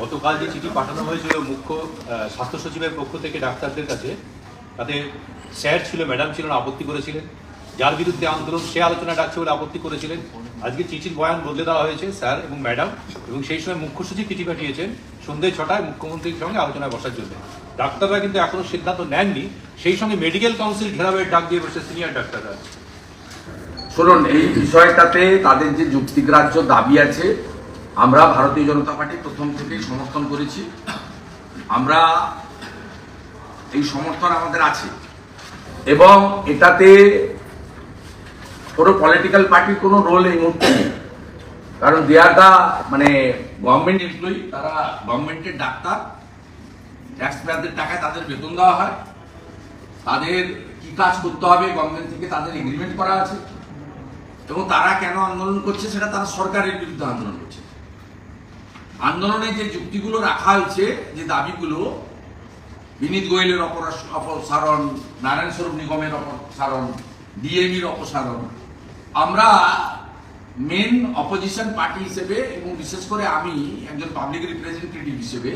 গতকাল যে চিঠি পাঠানো হয়েছিল মুখ্য স্বাস্থ্য সচিবের পক্ষ থেকে ডাক্তারদের কাছে, তাতে স্যার ছিল, ম্যাডাম ছিলেন আপত্তি করেছিলেন। যার বিরুদ্ধে আন্দোলন, সে আলোচনা ডাকছে বলে আপত্তি করেছিলেন। আজকে চিঠির বয়ান বদলে দেওয়া হয়েছে স্যার এবং ম্যাডাম এবং সেই সময় মুখ্য সচিব চিঠি পাঠিয়েছেন সন্ধ্যে ছটায় মুখ্যমন্ত্রীর সঙ্গে আলোচনায় বসার জন্য। ডাক্তাররা কিন্তু এখনও সিদ্ধান্ত নেননি। সেই সঙ্গে মেডিকেল কাউন্সিল ঘেরাবের ডাক দিয়ে বসে সিনিয়র ডাক্তাররা। শুনুন, এই বিষয়টাতে তাদের যে যুক্তিগ্রাহ্য দাবি আছে আমরা ভারতীয় জনতা পার্টি প্রথম থেকেই সমর্থন করেছি। আমরা এই সমর্থন আমাদের আছে। এবং এটাতে কোনো পলিটিক্যাল পার্টির কোনো রোল এই মুহূর্তে নেই। কারণ দেয়াটা মানে গভর্নমেন্ট এমপ্লয়ি তারা গভর্নমেন্টের ডাক্তার। ট্যাক্স পেয়ারদের টাকায় তাদের বেতন দেওয়া হয়। তাদের কি কাজ করতে হবে গভর্নমেন্ট থেকে তাদের এগ্রিমেন্ট করা আছে। এবং তারা কেন আন্দোলন করছে, সেটা তারা সরকারের বিরুদ্ধে আন্দোলন করছে। আন্দোলনে যে যুক্তিগুলো রাখা হয়েছে, যে দাবিগুলো, বিনীত গোয়েলের অপসারণ, নারায়ণ স্বরূপ নিগমের অপসারণ ডিএমির অপসারণ, আমরা মেন অপোজিশন পার্টি হিসেবে এবং বিশেষ করে আমি একজন পাবলিক রিপ্রেজেন্টেটিভ হিসেবে,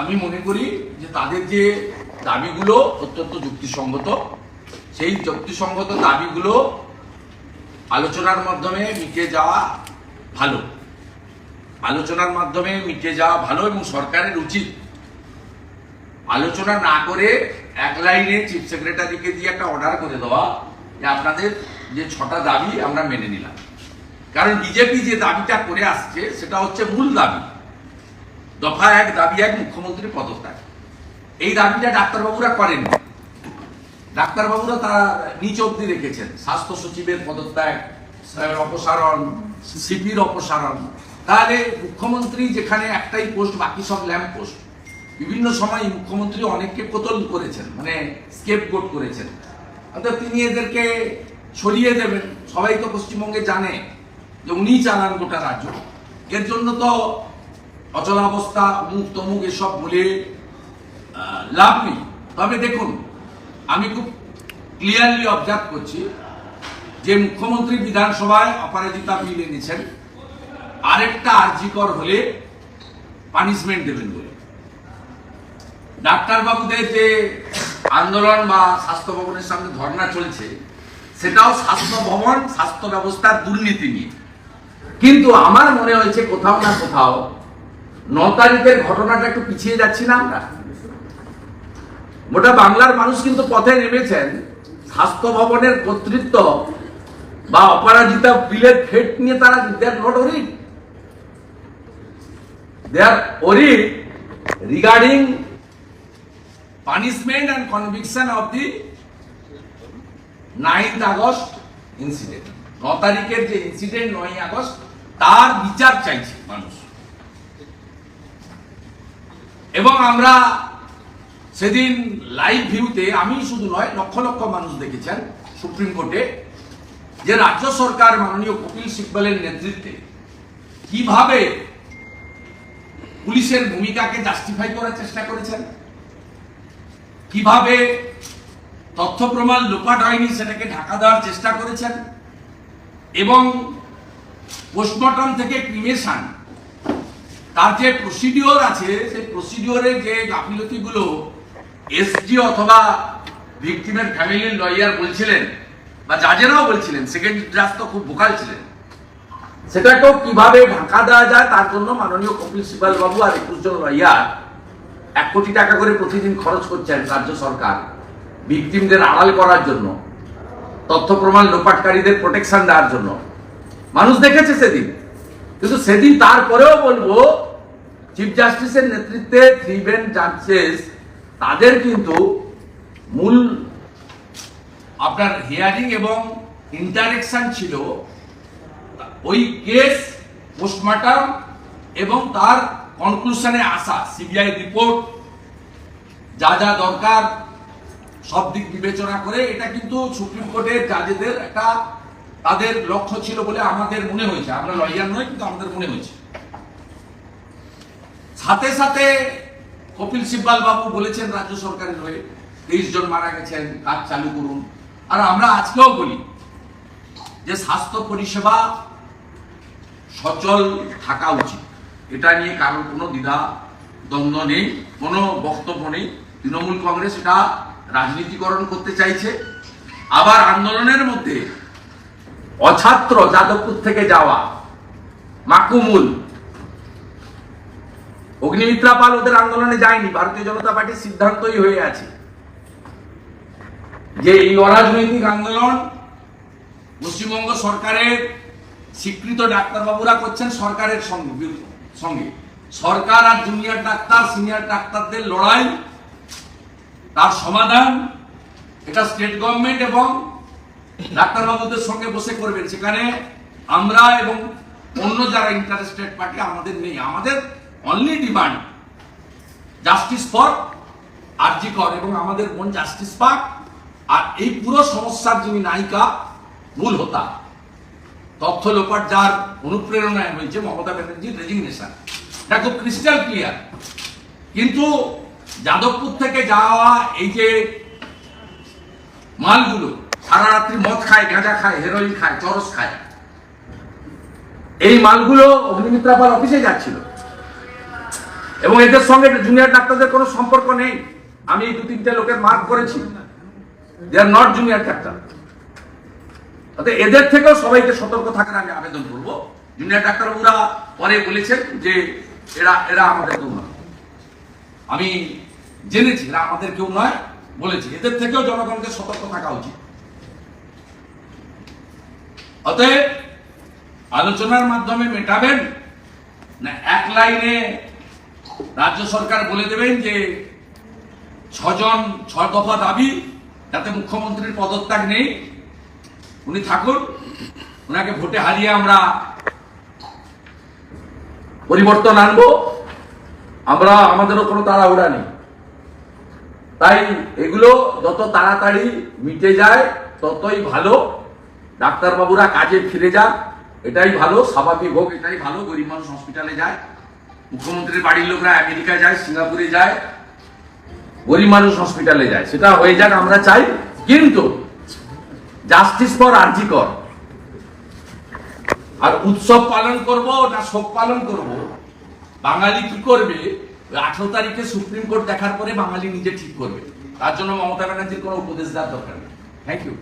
আমি মনে করি যে তাদের যে দাবিগুলো অত্যন্ত যুক্তিসঙ্গত, সেই যুক্তিসঙ্গত দাবিগুলো আলোচনার মাধ্যমে মিটে যাওয়া ভালো। আলোচনার মাধ্যমে মিটে যাওয়া ভালো এবং সরকারের উচিত। আলোচনা না করে এক লাইনে চিফ সেক্রেটারিকে দিয়ে একটা অর্ডার করে দেওয়া, যে আপনাদের যে ছটা দাবি আমরা মেনে নিলাম। কারণ বিজেপি যে দাবিটা করে আসছে, সেটা হচ্ছে মূল দাবি। দফা এক, দাবি এক মুখ্যমন্ত্রীর পদত্যাগ। এই দাবিটা ডাক্তারবাবুরা করেন ডাক্তারবাবুরা তারা নিচ অব্দি রেখেছেন। স্বাস্থ্য সচিবের পদত্যাগ, অপসারণ, সিপির অপসারণ। তাহলে মুখ্যমন্ত্রী যেখানে একটাই পোস্ট, বাকি সব ল্যাম্প পোস্ট। বিভিন্ন সময় মুখ্যমন্ত্রী অনেককে কোতল করেছেন মানে স্কেপ গোট করেছেন। অর্থাৎ তিনি এদেরকে ছড়িয়ে দেবেন। সবাই তো পশ্চিমবঙ্গে জানে যে উনি চালান গোটা রাজ্য। এর জন্য তো অচলাবস্থা মুখ তমুক এসব বলে লাভ নেই। তবে দেখুন, আমি খুব ক্লিয়ারলি অবজার্ভ করছি যে মুখ্যমন্ত্রী বিধানসভায় অপরাজিতা বিল এনেছেন। আরেকটা আর্জিকর হলে পানিশমেন্ট দেবেন বলে। ডাক্তারবাবুদের যে আন্দোলন বা স্বাস্থ্য ভবনের সামনে ধর্ণা চলছে, সেটাও স্বাস্থ্য ভবন, স্বাস্থ্য ব্যবস্থার দুর্নীতি নিয়ে। কিন্তু আমার মনে হয়েছে কোথাও না কোথাও ন তারিখের ঘটনাটা একটু পিছিয়ে যাচ্ছি না আমরা। গোটা বাংলার মানুষ কিন্তু পথে নেমেছেন, স্বাস্থ্য ভবনের কর্তৃত্ব বা অপরাজিতা বিলের ফেট নিয়ে তারা they are not are worried regarding punishment and conviction of the ninth August incident ন তারিখের যে ইনসিডেন্ট নয় আগস্ট তার বিচার চাইছে মানুষ। এবং আমরা সেদিন লাইভ ভিউতে আমি শুধু নয়, লক্ষ লক্ষ মানুষ দেখেছেন সুপ্রিম কোর্টে, যে রাজ্য সরকার মাননীয় কপিল সিব্বলের নেতৃত্বে কীভাবে পুলিশের ভূমিকাকে জাস্টিফাই করার চেষ্টা করেছেন? কীভাবে তথ্য প্রমাণ লোপাট হয়নি সেটাকে ঢাকা দেওয়ার চেষ্টা করেছেন? এবং পোস্টমর্টম থেকে ক্রিমেশন তার যে প্রসিডিওর আছে, সেই প্রসিডিওরের যে গাফিলতিগুলো এসডি অথবা ভিকটিমের ফ্যামিলির লয়ার বলছিলেন, বা জাজেরাও বলছিলেন সেকেন্ড জাজ তো খুব ভোকাল ছিলেন। সেটাকেও কীভাবে ঢাকা দেওয়া যায়, তার জন্য মাননীয় কপিল সিবাল বাবু আর একুশ জন লয়ার এক কোটি টাকা করে প্রতিদিন খরচ করছেন রাজ্য সরকার ভিকটিমদের আড়াল করার জন্য, তথ্য প্রমাণ লোপাটকারীদের প্রোটেকশন দেওয়ার জন্য। মানুষ দেখেছে সেদিন। কিন্তু সেদিন তারপরেও বলব চিফ জাস্টিসের নেতৃত্বে থ্রি বেঞ্চ জাজেস তাদের কিন্তু মূল আপনার হিয়ারিং এবং ইন্টারেকশন ছিল ওই কেস পোস্টমর্টম এবং তার কনক্লুশনে আসা সিবিআই রিপোর্ট যা যা দরকার, সব দিক বিবেচনা করে এটা কিন্তু সুপ্রিম কোর্টের জাজেদের একটা তাদের লক্ষ্য ছিল বলে আমাদের মনে হয়েছে। আমরা লয়ার নয় কিন্তু আমাদের মনে হয়েছে। সাথে সাথে কপিল সিব্বাল বাবু বলেছেন, রাজ্য সরকারের হয়ে তেইশ জন মারা গেছেন, কাজ চালু করুন। আর আমরা আজকেও বলি যে স্বাস্থ্য পরিষেবা সচল থাকা উচিত। এটা নিয়ে কারোর কোনো দ্বিধা, দ্বন্দ্ব নেই, কোনো বক্তব্য নেই। তৃণমূল কংগ্রেস এটা রাজনীতিকরণ করতে চাইছে। আবার আন্দোলনের মধ্যে অছাত্র যাদবপুর থেকে যাওয়া মাকুমুল। অগ্নিমিত্রা পাল ওদের আন্দোলনে যায়নি, ভারতীয় জনতা পার্টির সিদ্ধান্তই হয়ে আছে। যে এই অরাজনৈতিক আন্দোলন পশ্চিমবঙ্গ সরকারের স্বীকৃত ডাক্তারবাবুরা করছেন সরকারের সঙ্গে সঙ্গে। সরকার আর জুনিয়র ডাক্তার সিনিয়র ডাক্তারদের লড়াই, তার সমাধান, এটা স্টেট গভর্নমেন্ট এবং ডাক্তারবাবুদের সঙ্গে বসে করবেন। সেখানে আমরা এবং অন্য যারা ইন্টারেস্টেড পার্টি আমাদের নেই। আমাদের only demand justice for RG Kar এবং আমাদের বোন জাস্টিস পাক। আর এই পুরো সমস্যার যিনি নায়িকা মূল হতা। তথ্য লোপাট যার অনুপ্রেরণায় হয়েছে মমতা ব্যানার্জির রেজিগনেশন এটা খুব ক্রিস্টাল ক্লিয়ার কিন্তু যাদবপুর থেকে যাওয়া এই যে মালগুলো, সারা রাত্রি মদ খায়, গাঁজা খায় হেরোইন খায়, চরস খায়, এই মালগুলো অগ্নিমিত্রা পাল অফিসে যাচ্ছিল। এবং এদের সঙ্গে জুনিয়র ডাক্তারদের কোনো সম্পর্ক নেই। আমি এই দু তিনটে লোকের মার্ক করেছি। They are not junior doctor অতএব এদের থেকেও সবাইকে সতর্ক থাকার আমি আবেদন করব। জুনিয়র ডাক্তারবাবুরা পরে বলেছেন যে এরা এরা আমাদের কেউ নয়। আমি জেনেছি, এরা আমাদের কেউ নয় বলেছি। এদের থেকেও জনগণকে সতর্ক থাকা উচিত। অতএব আলোচনার মাধ্যমে মেটাবেন না, এক লাইনে রাজ্য সরকার বলে দেবেন যে ছজন ছ দফা দাবি, যাতে মুখ্যমন্ত্রীর পদত্যাগ নেই। উনি থাকুন ওনাকে ভোটে হারিয়ে আমরা পরিবর্তন আনব। আমরা, আমাদেরও কোনো তাড়াহুড়া নেই। তাই এগুলো যত তাড়াতাড়ি মিটে যায়, ততই ভালো। ডাক্তারবাবুরা কাজে ফিরে যান, এটাই ভালো। স্বাভাবিক হোক, এটাই ভালো। গরিব মানুষ হসপিটালে যায়। মুখ্যমন্ত্রীর বাড়ির লোকরা আমেরিকা যায়, সিঙ্গাপুরে যায়। গরিব মানুষ হসপিটালে যায়। সেটা হয়ে যাক, আমরা চাই। কিন্তু জাস্টিস ফর আরজি কর। আর উৎসব পালন করব না শোক পালন করব? বাঙালি কি করবে? আঠারো তারিখে সুপ্রিম কোর্ট দেখার পরে বাঙালি নিজে ঠিক করবে। তার জন্য মমতা ব্যানার্জির কোনো উপদেশ দেওয়ার দরকার নেই। Thank you